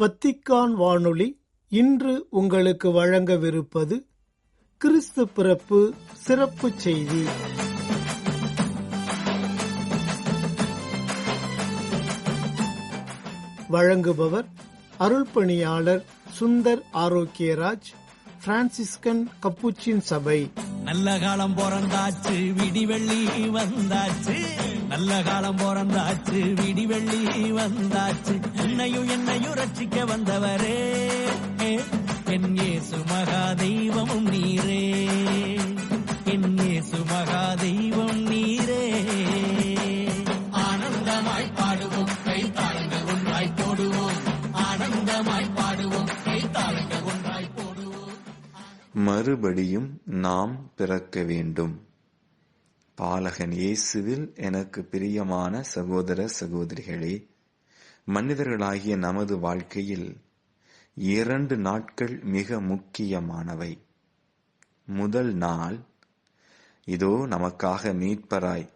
Vatican வானொலி இன்று உங்களுக்கு வழங்கவிருப்பது கிறிஸ்து பிறப்பு சிறப்பு செய்தி. வழங்குபவர் அருள்பணியாளர் சுந்தர் ஆரோக்கியராஜ் பிரான்சிஸ்கன் கப்புச்சின் சபை. நல்ல காலம் பிறந்தாச்சு விடிவெள்ளி வந்தாச்சு. நல்ல காலம் பிறந்தாச்சு விடி வெள்ளி வந்தாச்சு. என்னையும் என்னையும் ரட்சிக்க வந்தவரே. என் ஏசு மகா தெய்வமும் நீரே. என் ஏசு மகா தெய்வம் நீரே. ஆனந்தமாய் பாடுவோம் கை தாளங்கள் ஒன்றாய் போடுவோம். ஆனந்தமாய் பாடுவோம் கை தாளங்கள் ஒன்றாய் போடுவோம். மறுபடியும் நாம் பிறக்க வேண்டும். பாலகன் இயேசுவில் எனக்கு பிரியமான சகோதர சகோதரிகளே மனிதர்களாகிய நமது வாழ்க்கையில் இரண்டு நாட்கள் மிக முக்கியமானவை. முதல் நாள் இதோ நமக்காக மீட்பராய்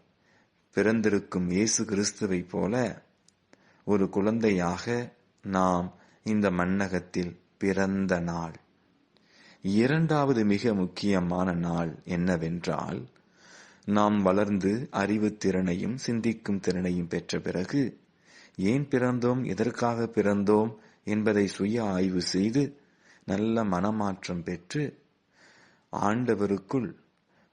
பிறந்திருக்கும் இயேசு கிறிஸ்துவைப் போல ஒரு குழந்தையாக நாம் இந்த மண்ணகத்தில் பிறந்த நாள். இரண்டாவது மிக முக்கியமான நாள் என்னவென்றால் நாம் வளர்ந்து அறிவு திறனையும் சிந்திக்கும் திறனையும் பெற்ற பிறகு ஏன் பிறந்தோம் எதற்காக பிறந்தோம் என்பதை சுய ஆய்வு செய்து நல்ல மனமாற்றம் பெற்று ஆண்டவருக்குள்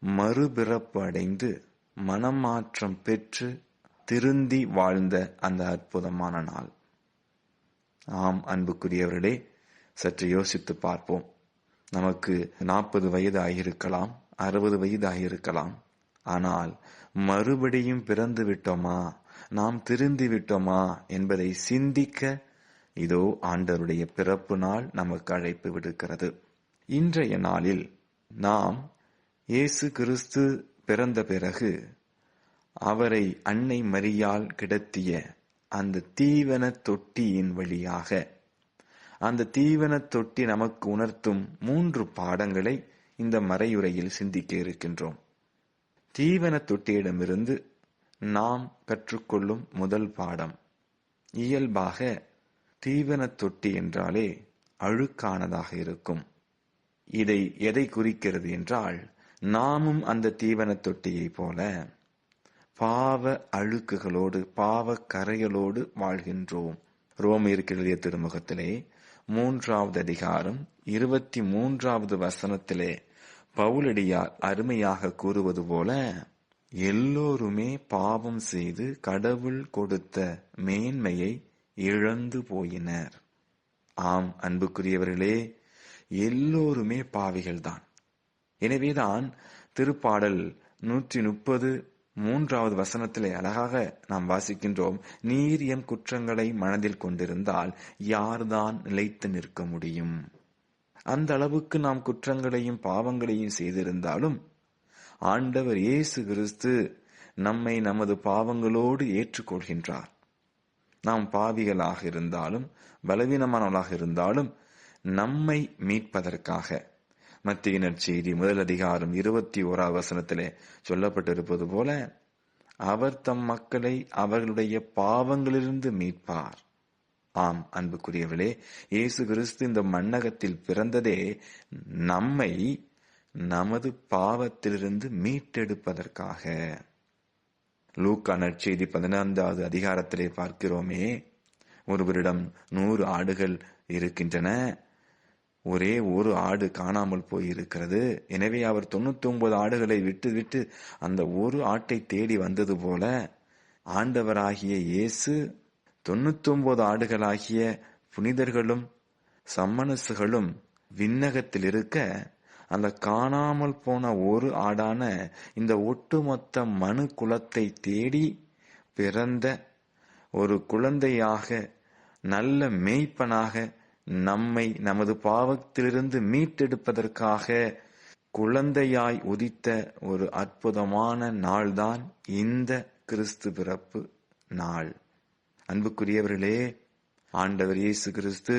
மறுபிறப்பு அடைந்து மனமாற்றம் பெற்று திருந்தி வாழ்ந்த அந்த அற்புதமான நாள். ஆம் அன்புக்குரியவர்களே சற்று யோசித்து பார்ப்போம். நமக்கு நாற்பது வயது ஆகியிருக்கலாம் அறுபது வயது ஆகியிருக்கலாம் ஆனால் மறுபடியும் பிறந்து விட்டோமா? நாம் திருந்தி விட்டோமா? என்பதை சிந்திக்க இதோ ஆண்டருடைய பிறப்பு நாள் நமக்கு அழைப்பு விடுக்கிறது. இன்றைய நாளில் நாம் இயேசு கிறிஸ்து பிறந்த பிறகு அவரை அன்னை மரியால் கிடத்திய அந்த தீவன தொட்டியின் வழியாக அந்த தீவன தொட்டி நமக்கு உணர்த்தும் மூன்று பாடங்களை இந்த மறையுரையில் சிந்திக்க இருக்கின்றோம். தீவன தொட்டியிடமிருந்து நாம் கற்றுக்கொள்ளும் முதல் பாடம். இயல்பாக தீவன தொட்டி என்றாலே அழுக்கானதாக இருக்கும். இதை எதை குறிக்கிறது என்றால் நாமும் அந்த தீவன தொட்டியைப் போல பாவ அழுக்குகளோடு பாவ கரைகளோடு வாழ்கின்றோம். ரோமியருக்கு எழுதிய திருமுகத்திலே மூன்றாவது அதிகாரம் இருபத்தி மூன்றாவது வசனத்திலே பவுலடியார் அருமையாக கூறுவது போல எல்லோருமே பாவம் செய்து கடவுள் கொடுத்த மேன்மையை இழந்து போயினர். ஆம் அன்புக்குரியவர்களே எல்லோருமே பாவிகள்தான். எனவேதான் திருப்பாடல் நூற்றி முப்பது மூன்றாவது வசனத்திலே அழகாக நாம் வாசிக்கின்றோம் நீர் எம் குற்றங்களை மனதில் கொண்டிருந்தால் யார்தான் நிலைத்து நிற்க முடியும்? அந்த அளவுக்கு நாம் குற்றங்களையும் பாவங்களையும் செய்திருந்தாலும் ஆண்டவர் இயேசு கிறிஸ்து நம்மை நமது பாவங்களோடு ஏற்றுக்கொள்கின்றார். நாம் பாவிகளாக இருந்தாலும் பலவீனமானவர்களாக இருந்தாலும் நம்மை மீட்பதற்காக. மத்தியினர் செய்தி முதல் அதிகாரம் இருபத்தி ஓராவது வசனத்திலே சொல்லப்பட்டிருப்பது போல அவர் தம் மக்களை அவர்களுடைய பாவங்களிலிருந்து மீட்பார். ஆம் அன்புக்குரியவர்களே இயேசு கிறிஸ்து இந்த மண்ணகத்தில் பிறந்ததே நம்மை நமது பாவத்திலிருந்து மீட்டெடுப்பதற்காக. லூக்கா நற்செய்தி பதினான்காவது அதிகாரத்திலே பார்க்கிறோமே. ஒருவரிடம் நூறு ஆடுகள் இருக்கின்றன. ஒரே ஒரு ஆடு காணாமல் போயிருக்கிறது. எனவே அவர் தொண்ணூத்தி ஒன்பது ஆடுகளை விட்டு விட்டு அந்த ஒரு ஆட்டை தேடி வந்தது போல ஆண்டவராகிய இயேசு தொண்ணூத்தொன்பது ஆடுகளாகிய புனிதர்களும் சம்மனசுகளும் விண்ணகத்தில் இருக்க அந்த காணாமல் போன ஒரு ஆடான இந்த ஒட்டுமொத்த மனு குலத்தை தேடி பிறந்த ஒரு குழந்தையாக நல்ல மேய்ப்பனாக நம்மை நமது பாவத்திலிருந்து மீட்டெடுப்பதற்காக குழந்தையாய் உதித்த ஒரு அற்புதமான நாள்தான் இந்த கிறிஸ்து பிறப்பு நாள். அன்புக்குரியவர்களே ஆண்டவர் இயேசு கிறிஸ்து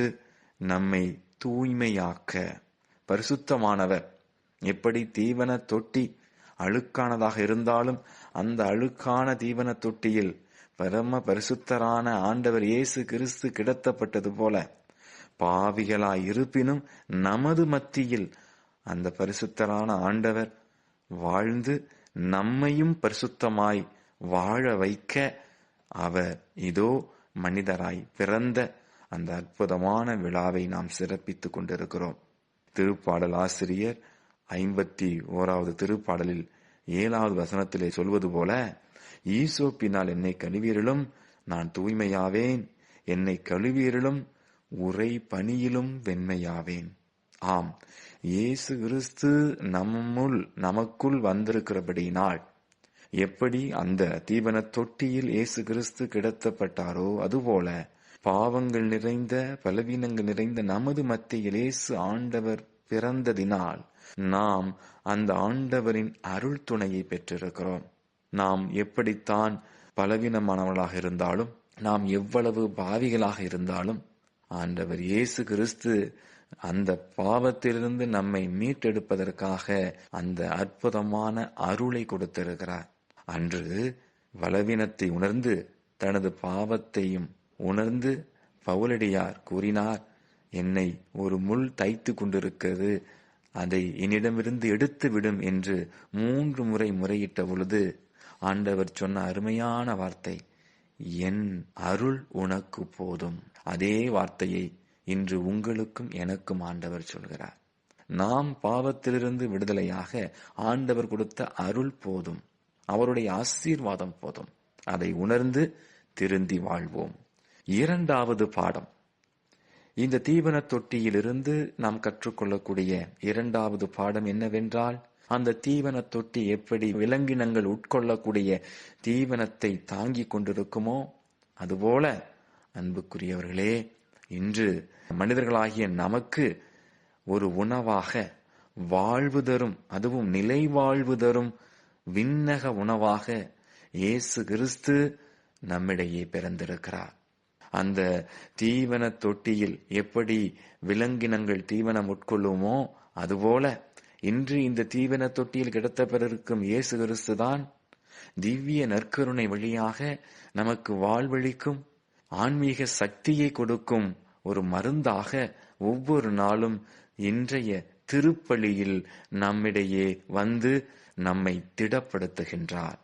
நம்மை தூய்மையாக்க பரிசுத்தமானவர். எப்படி தீவன தொட்டி அழுக்கானதாக இருந்தாலும் அந்த அழுக்கான தீவன தொட்டியில் பரம பரிசுத்தரான ஆண்டவர் இயேசு கிறிஸ்து கிடத்தப்பட்டது போல பாவிகளாய் இருப்பினும் நமது மத்தியில் அந்த பரிசுத்தரான ஆண்டவர் வாழ்ந்து நம்மையும் பரிசுத்தமாய் வாழ வைக்க அவர் இதோ மனிதராய் பிறந்த அந்த அற்புதமான விழாவை நாம் சிறப்பித்துக் கொண்டிருக்கிறோம். திருப்பாடல் ஆசிரியர் ஐம்பத்தி ஓராவது திருப்பாடலில் ஏழாவது வசனத்திலே சொல்வது போல ஈசோப்பினால் என்னை கழுவீரலும் நான் தூய்மையாவேன். என்னை கழுவீரலும் உரை பணியிலும் வெண்மையாவேன். ஆம் இயேசு கிறிஸ்து நம்முள் நமக்குள் வந்திருக்கிறபடியினால் எப்படி அந்த தீவன தொட்டியில் இயேசு கிறிஸ்து கிடத்தப்பட்டாரோ அதுபோல பாவங்கள் நிறைந்த பலவீனங்கள் நிறைந்த நமது மத்தியில் இயேசு ஆண்டவர் பிறந்ததினால் நாம் அந்த ஆண்டவரின் அருள் துணையை பெற்றிருக்கிறோம். நாம் எப்படித்தான் பலவீனமானவர்களாக இருந்தாலும் நாம் எவ்வளவு பாவிகளாக இருந்தாலும் ஆண்டவர் இயேசு கிறிஸ்து அந்த பாவத்திலிருந்து நம்மை மீட்டெடுப்பதற்காக அந்த அற்புதமான அருளை கொடுத்திருக்கிறார். அன்று பலவீனத்தை உணர்ந்து தனது பாவத்தையும் உணர்ந்து பவுலடியார் கூறினார் என்னை ஒரு முள் தைத்து கொண்டிருக்கிறது. அதை என்னிடமிருந்து எடுத்து விடும் என்று மூன்று முறை முறையிட்ட பொழுது ஆண்டவர் சொன்ன அருமையான வார்த்தை என் அருள் உனக்கு போதும். அதே வார்த்தையை இன்று உங்களுக்கும் எனக்கும் ஆண்டவர் சொல்கிறார். நாம் பாவத்திலிருந்து விடுதலையாக ஆண்டவர் கொடுத்த அருள் போதும். அவருடைய ஆசீர்வாதம் போதும். அதை உணர்ந்து திருந்தி வாழ்வோம். இரண்டாவது பாடம். இந்த தீவன தொட்டியிலிருந்து நாம் கற்றுக்கொள்ளக்கூடிய இரண்டாவது பாடம் என்னவென்றால் அந்த தீவன தொட்டி எப்படி விலங்கினங்கள் உட்கொள்ளக்கூடிய தீவனத்தை தாங்கிக் கொண்டிருக்குமோ அதுபோல அன்புக்குரியவர்களே இன்று மனிதர்களாகிய நமக்கு ஒரு உணவாக வாழ்வு தரும் அதுவும் நிலை வாழ்வு தரும் விண்ணக உணவாக இயேசு கிறிஸ்து நம்மிடையே பிறந்திருக்கிறார். அந்த தீவன தொட்டியில் எப்படி விலங்கினங்கள் தீவனம் உட்கொள்ளுமோ அதுபோல இன்று இந்த தீவன தொட்டியில் கிடத்தப்பெறிருக்கும் இயேசு கிறிஸ்து தான் திவ்ய நற்கருணை வழியாக நமக்கு வாழ்வழிக்கும் ஆன்மீக சக்தியை கொடுக்கும் ஒரு மருந்தாக ஒவ்வொரு நாளும் இன்றைய திருப்பலியில் நம்மிடையே வந்து நம்மை திடப்படுத்துகின்றார்.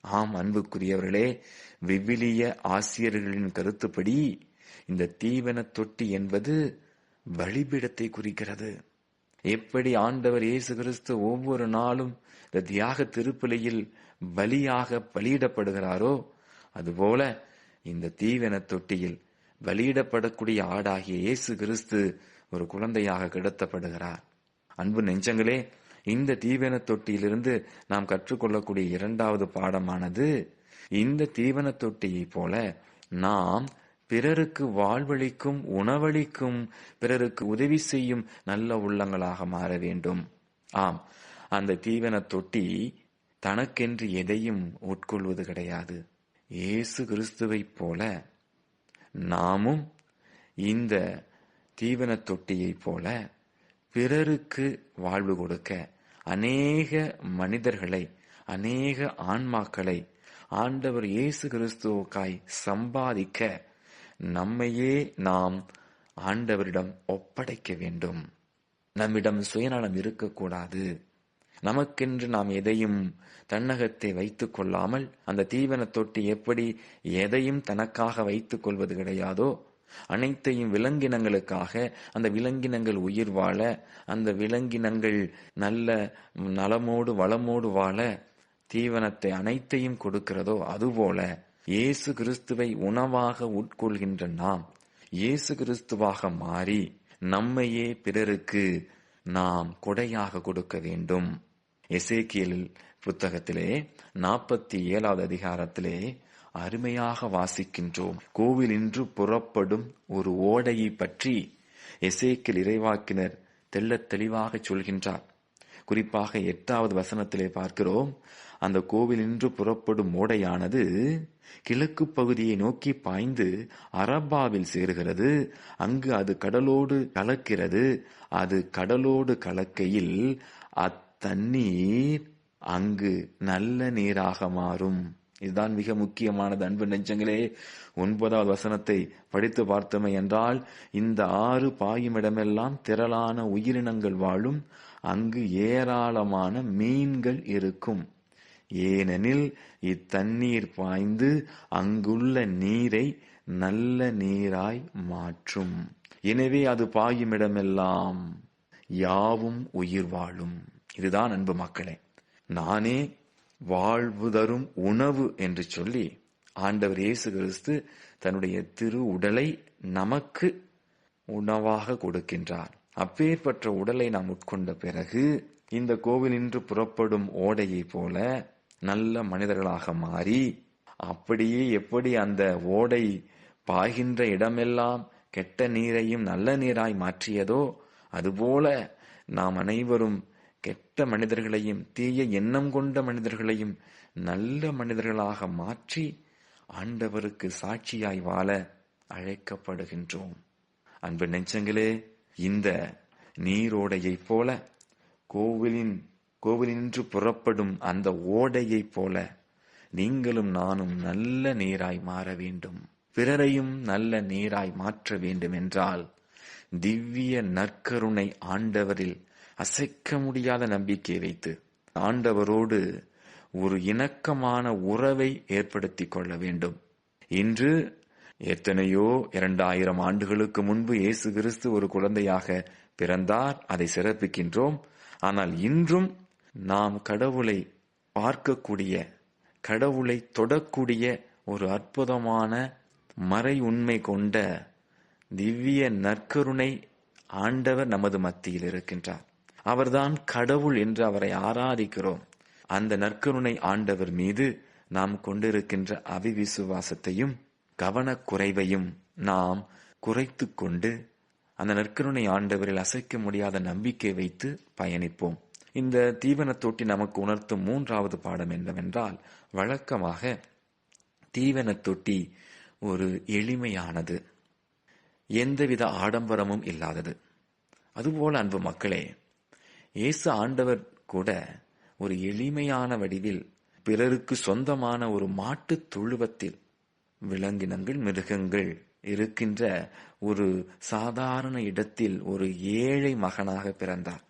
ஆம் அன்புக்குரியவர்களே விவிலிய ஆசிரியர்களின் கருத்துப்படி இந்த தீவன தொட்டி என்பது பலிபீடத்தை குறிக்கிறது. எப்படி ஆண்டவர் இயேசு கிறிஸ்து ஒவ்வொரு நாளும் இந்த தியாக திருப்பலியில் பலியாக பலியிடப்படுகிறாரோ அதுபோல இந்த தீவன தொட்டியில் பலியிடப்படக்கூடிய ஆடாகிய இயேசு கிறிஸ்து ஒரு குழந்தையாக கிடத்தப்படுகிறார். அன்பு நெஞ்சங்களே இந்த தீவன தொட்டியிலிருந்து நாம் கற்றுக்கொள்ளக்கூடிய இரண்டாவது பாடமானது இந்த தீவன தொட்டியை போல நாம் பிறருக்கு வாழ்வளிக்கும் உணவளிக்கும் பிறருக்கு உதவி செய்யும் நல்ல உள்ளங்களாக மாற வேண்டும். ஆம் அந்த தீவன தொட்டி தனக்கென்று எதையும் உட்கொள்வது கிடையாது. இயேசு கிறிஸ்துவைப் போல நாமும் இந்த தீவன தொட்டியைப் போல பிறருக்கு வாழ்வு கொடுக்க அநேக மனிதர்களை அநேக ஆன்மாக்களை ஆண்டவர் இயேசு கிறிஸ்துவுக்காய் சம்பாதிக்க நம்மையே நாம் ஆண்டவரிடம் ஒப்படைக்க வேண்டும். நம்மிடம் சுயநலம் இருக்கக்கூடாது. நமக்கென்று நாம் எதையும் தன்னகத்தை வைத்துக் கொள்ளாமல் அந்த தீவன தொட்டி எப்படி எதையும் தனக்காக வைத்துக் கொள்வது கிடையாதோ அனைத்தையும் விலங்கினங்களுக்காக அந்த விலங்கினங்கள் உயிர் வாழ அந்த விலங்கினங்கள் நல்ல நலமோடு வளமோடு வாழ தீவனத்தை அனைத்தையும் கொடுக்கிறதோ அதுபோல இயேசு கிறிஸ்துவை உணவாக உட்கொள்கின்ற நாம் இயேசு கிறிஸ்துவாக மாறி நம்மையே பிறருக்கு நாம் கொடையாக கொடுக்க வேண்டும். எசேக்கியல் புத்தகத்திலே நாற்பத்தி ஏழாவது அதிகாரத்திலே அருமையாக வாசிக்கின்றோம். கோவிலின்று புறப்படும் ஒரு ஓடையை பற்றி எசேக்கில் இறைவாக்கினர் தெள்ளத் தெளிவாக சொல்கின்றார். குறிப்பாக எட்டாவது வசனத்திலே பார்க்கிறோம். அந்த கோவிலின்று புறப்படும் ஓடையானது கிழக்கு பகுதியை நோக்கி பாய்ந்து அரபாவில் சேருகிறது. அங்கு அது கடலோடு கலக்கிறது. அது கடலோடு கலக்கையில் அத்தண்ணீர் அங்கு நல்ல நீராக மாறும். இதுதான் மிக முக்கியமானது. அன்பு நெஞ்சங்களே ஒன்பதாவது வசனத்தை படித்து பார்த்தோமே என்றால் இந்த ஆறு பாயுமிடமெல்லாம் திரளான உயிரினங்கள் வாழும் அங்கு ஏராளமான மீன்கள் இருக்கும். ஏனெனில் இத்தண்ணீர் பாய்ந்து அங்குள்ள நீரை நல்ல நீராய் மாற்றும். எனவே அது பாயுமிடமெல்லாம் யாவும் உயிர் வாழும். இதுதான் அன்பு மக்களே. நானே வாழ்வு தரும் உணவு என்று சொல்லி ஆண்டவர் இயேசு கிறிஸ்து தன்னுடைய திரு உடலை நமக்கு உணவாக கொடுக்கின்றார். அப்பேற்பட்ட உடலை நாம் உட்கொண்ட பிறகு இந்த கோவிலின்று புறப்படும் ஓடையை போல நல்ல மனிதர்களாக மாறி அப்படியே எப்படி அந்த ஓடை பாய்கின்ற இடமெல்லாம் கெட்ட நீரையும் நல்ல நீராய் மாற்றியதோ அதுபோல நாம் அனைவரும் கெட்ட மனிதர்களையும் தீய எண்ணம் கொண்ட மனிதர்களையும் நல்ல மனிதர்களாக மாற்றி ஆண்டவருக்கு சாட்சியாய் வாழ அழைக்கப்படுகின்றோம். அன்பு நெஞ்சங்களே இந்த நீரோடையைப் போல கோவிலின் கோவிலின்று புறப்படும் அந்த ஓடையைப் போல நீங்களும் நானும் நல்ல நீராய் மாற வேண்டும். பிறரையும் நல்ல நீராய் மாற்ற வேண்டும் என்றால் திவ்ய நற்கருணை ஆண்டவரில் அசைக்க முடியாத நம்பிக்கை வைத்து ஆண்டவரோடு ஒரு இணக்கமான உறவை ஏற்படுத்தி கொள்ள வேண்டும். இன்று எத்தனையோ இரண்டாயிரம் ஆண்டுகளுக்கு முன்பு இயேசு கிறிஸ்து ஒரு குழந்தையாக பிறந்தார் அதை சிறப்பிக்கின்றோம். ஆனால் இன்றும் நாம் கடவுளை பார்க்கக்கூடிய கடவுளை தொடக்கூடிய ஒரு அற்புதமான மறை உண்மை கொண்ட திவ்ய நற்கருணை ஆண்டவர் நமது மத்தியில் இருக்கின்றார். அவர்தான் கடவுள் என்று அவரை ஆராதிக்கிறோம். அந்த நற்கருணை ஆண்டவர் மீது நாம் கொண்டிருக்கின்ற அவிவிசுவாசத்தையும் கவனக்குறைவையும் நாம் குறைத்து கொண்டு அந்த நற்கருணை ஆண்டவரில் அசைக்க முடியாத நம்பிக்கை வைத்து பயணிப்போம். இந்த தீவனத்தொட்டி நமக்கு உணர்த்தும் மூன்றாவது பாடம் என்னவென்றால் வழக்கமாக தீவனத்தொட்டி ஒரு எளிமையானது எந்தவித ஆடம்பரமும் இல்லாதது. அதுபோல அன்பு மக்களே இயேசு ஆண்டவர் கூட ஒரு எளிமையான வடிவில் பிறருக்கு சொந்தமான ஒரு மாட்டுத் தொழுவத்தில் விலங்கினங்கள் மிருகங்கள் இருக்கின்ற ஒரு சாதாரண இடத்தில் ஒரு ஏழை மகனாக பிறந்தார்.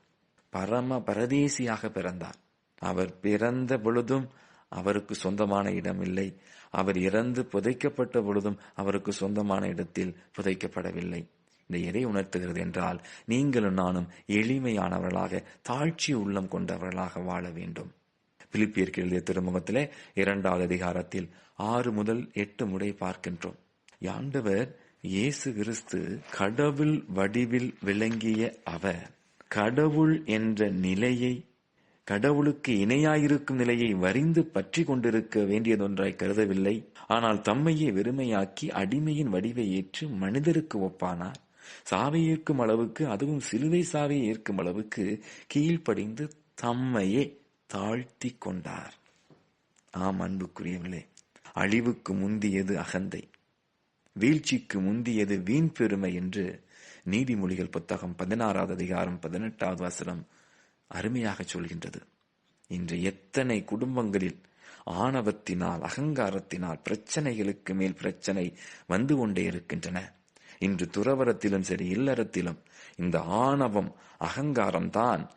பரம பரதேசியாக பிறந்தார். அவர் பிறந்த பொழுதும் அவருக்கு சொந்தமான இடம் இல்லை. அவர் இறந்து புதைக்கப்பட்ட பொழுதும் அவருக்கு சொந்தமான இடத்தில் புதைக்கப்படவில்லை. இந்த எதை உணர்த்துகிறது என்றால் நீங்களும் நானும் எளிமையானவர்களாக தாழ்ச்சி உள்ளம் கொண்டவர்களாக வாழ வேண்டும். பிலிப்பியருக்கு எழுதிய திருமுகத்திலே இரண்டாவது அதிகாரத்தில் ஆறு முதல் எட்டு முறை பார்க்கின்றோம். ஆண்டவர் இயேசு கிறிஸ்து கடவுள் வடிவில் விளங்கிய அவர் கடவுள் என்ற நிலையை கடவுளுக்கு இணையாயிருக்கும் நிலையை வரிந்து பற்றி கொண்டிருக்க வேண்டியதொன்றாய் கருதவில்லை. ஆனால் தம்மையே வெறுமையாக்கி அடிமையின் வடிவை ஏற்று மனிதருக்கு ஒப்பானார். சாவை ஏற்கும் அளவுக்கு அதுவும் சிலுவை சாவை ஏற்கும் அளவுக்கு கீழ்ப்படிந்து தம்மையே தாழ்த்தி கொண்டார். ஆம் அன்புக்குரியவர்களே அழிவுக்கு முந்தியது அகந்தை வீழ்ச்சிக்கு முந்தியது வீண் பெருமை என்று நீதிமொழிகள் புத்தகம் பதினாறாவது அதிகாரம் பதினெட்டாவது வசனம் அருமையாக சொல்கின்றது. இன்று எத்தனை குடும்பங்களில் ஆணவத்தினால் அகங்காரத்தினால் பிரச்சனைகளுக்கு மேல் பிரச்சனை வந்து கொண்டே இருக்கின்றன. இன்று துறவரத்திலும் சரி இல்லறத்திலும் இந்த ஆணவம் அகங்காரம் தான்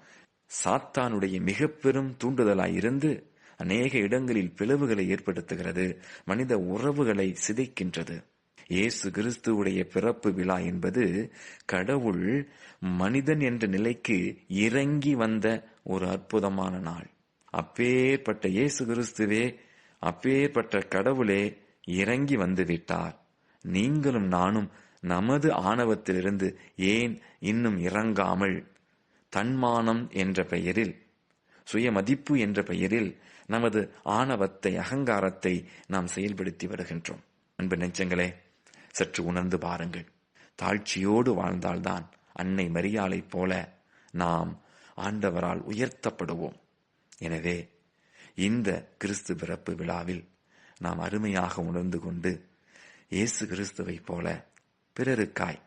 சாத்தானுடைய மிக பெரும் தூண்டுதலாய் இருந்து அநேக இடங்களில் பிளவுகளை ஏற்படுத்துகிறது மனித உறவுகளை சிதைக்கின்றது. இயேசு கிறிஸ்துவுடைய பிறப்பு விழா என்பது கடவுள் மனிதன் என்ற நிலைக்கு இறங்கி வந்த ஒரு அற்புதமான நாள். அப்பேற்பட்ட இயேசு கிறிஸ்துவே அப்பேற்பட்ட கடவுளே இறங்கி வந்து விட்டார். நீங்களும் நானும் நமது ஆணவத்திலிருந்து ஏன் இன்னும் இறங்காமல்? தன்மானம் என்ற பெயரில் சுயமதிப்பு என்ற பெயரில் நமது ஆணவத்தை அகங்காரத்தை நாம் செயல்படுத்தி வருகின்றோம். அன்பு நெஞ்சங்களே சற்று உணர்ந்து பாருங்கள். தாழ்ச்சியோடு வாழ்ந்தால்தான் அன்னை மரியாளைப் போல நாம் ஆண்டவரால் உயர்த்தப்படுவோம். எனவே இந்த கிறிஸ்து பிறப்பு விழாவில் நாம் அருமையாக உணர்ந்து கொண்டு இயேசு கிறிஸ்துவைப் போல பிறருக்காய்.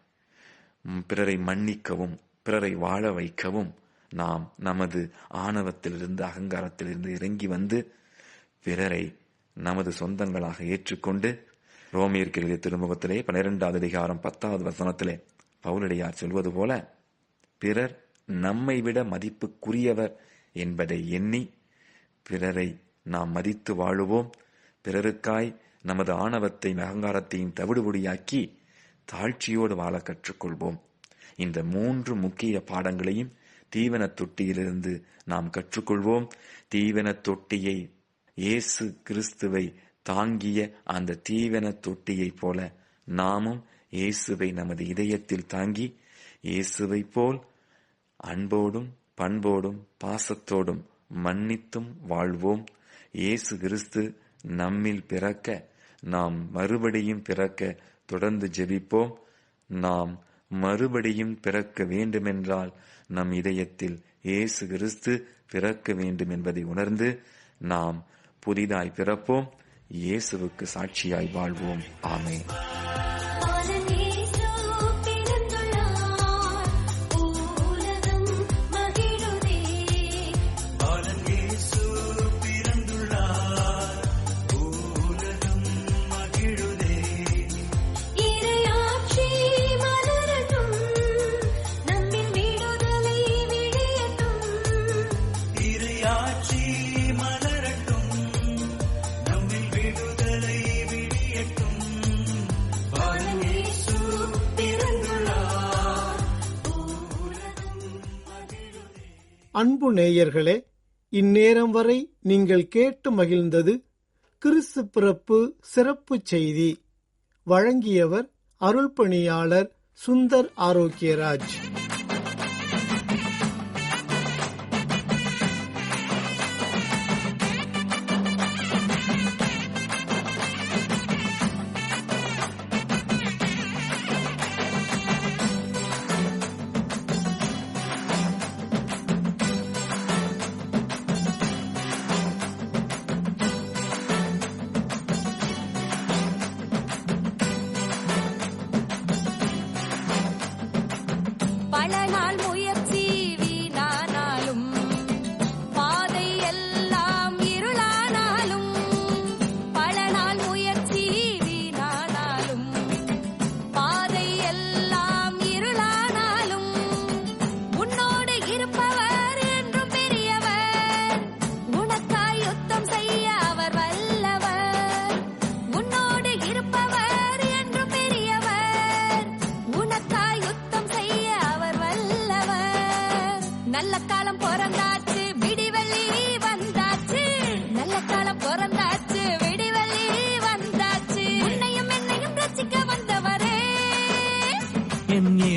பிறரை மன்னிக்கவும் பிறரை வாழ வைக்கவும் நாம் நமது ஆணவத்திலிருந்து அகங்காரத்திலிருந்து இறங்கி வந்து பிறரை நமது சொந்தங்களாக ஏற்றுக்கொண்டு ரோமியருக்கு திருமுகத்திலே பன்னிரெண்டாவது அதிகாரம் பத்தாவது வசனத்திலே பவுலடியார் சொல்வது போல பிறர் நம்மை விட மதிப்புக்குரியவர் என்பதை எண்ணி பிறரை நாம் மதித்து வாழுவோம். பிறருக்காய் நமது ஆணவத்தையும் அகங்காரத்தையும் தவிடுபொடியாக்கி தாழ்ச்சியோடு வாழ கற்றுக்கொள்வோம். இந்த மூன்று முக்கிய பாடங்களையும் தீவன தொட்டியிலிருந்து நாம் கற்றுக்கொள்வோம். தீவன தொட்டியை இயேசு கிறிஸ்துவை தாங்கிய அந்த தீவன தொட்டியைப் போல நாமும் இயேசுவை நமது இதயத்தில் தாங்கி இயேசுவைப் போல் அன்போடும் பண்போடும் பாசத்தோடும் மன்னித்தும் வாழ்வோம். இயேசு கிறிஸ்து நம்மில் பிறக்க நாம் மறுபடியும் பிறக்க தொடர்ந்து ஜெபிப்போம். நாம் மறுபடியும் பிறக்க வேண்டுமென்றால் நம் இதயத்தில் இயேசு கிறிஸ்து பிறக்க வேண்டும் என்பதை உணர்ந்து நாம் புதிதாய் பிறப்போம். இயேசுவுக்கு சாட்சியாய் வாழ்வோம். ஆமே அன்பு நேயர்களே இந்நேரம் வரை நீங்கள் கேட்டு மகிழ்ந்தது கிறிஸ்து பிறப்பு சிறப்பு செய்தி. வழங்கியவர் அருள்பணியாளர் சுந்தர் ஆரோக்கியராஜ்.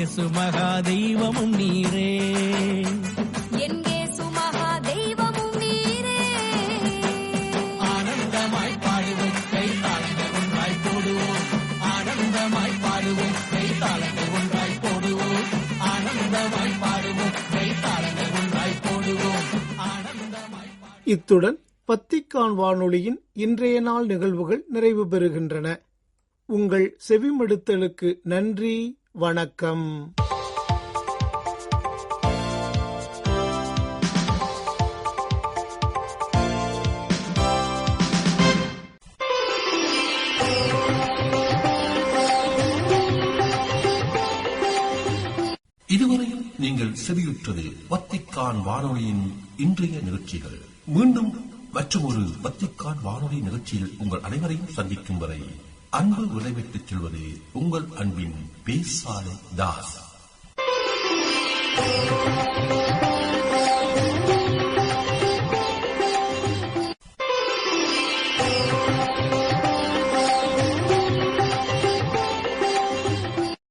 இயேசு மகா தெய்வமும் நீரே. என் இயேசு மகா தெய்வமும் நீரே. ஆனந்தமாய் பாடுவோம் கை தாளங்கள் ஒன்றாய் போடுவோம். ஆனந்தமாய் பாடுவோம் கை ஒன்றாய் போடுவோம். ஆனந்தமாய் பாடுவோம் கை ஒன்றாய் போடுவோம். ஆனந்தமாய் இத்துடன் பத்திக்கான் வானொலியின் இன்றைய நாள் நிகழ்வுகள் நிறைவு பெறுகின்றன. உங்கள் செவிமடுத்தலுக்கு நன்றி. வணக்கம். இதுவரையும் நீங்கள் செவியுற்றது வத்திக்கான் வானொலியின் இன்றைய நிகழ்ச்சிகள். மீண்டும் மற்றும் ஒரு வத்திக்கான் வானொலி நிகழ்ச்சியில் உங்கள் அனைவரையும் சந்திக்கும் வரை அன்பு உதவிட்டுச் செல்வது உங்கள் அன்பின் பேசாலை தாஸ்.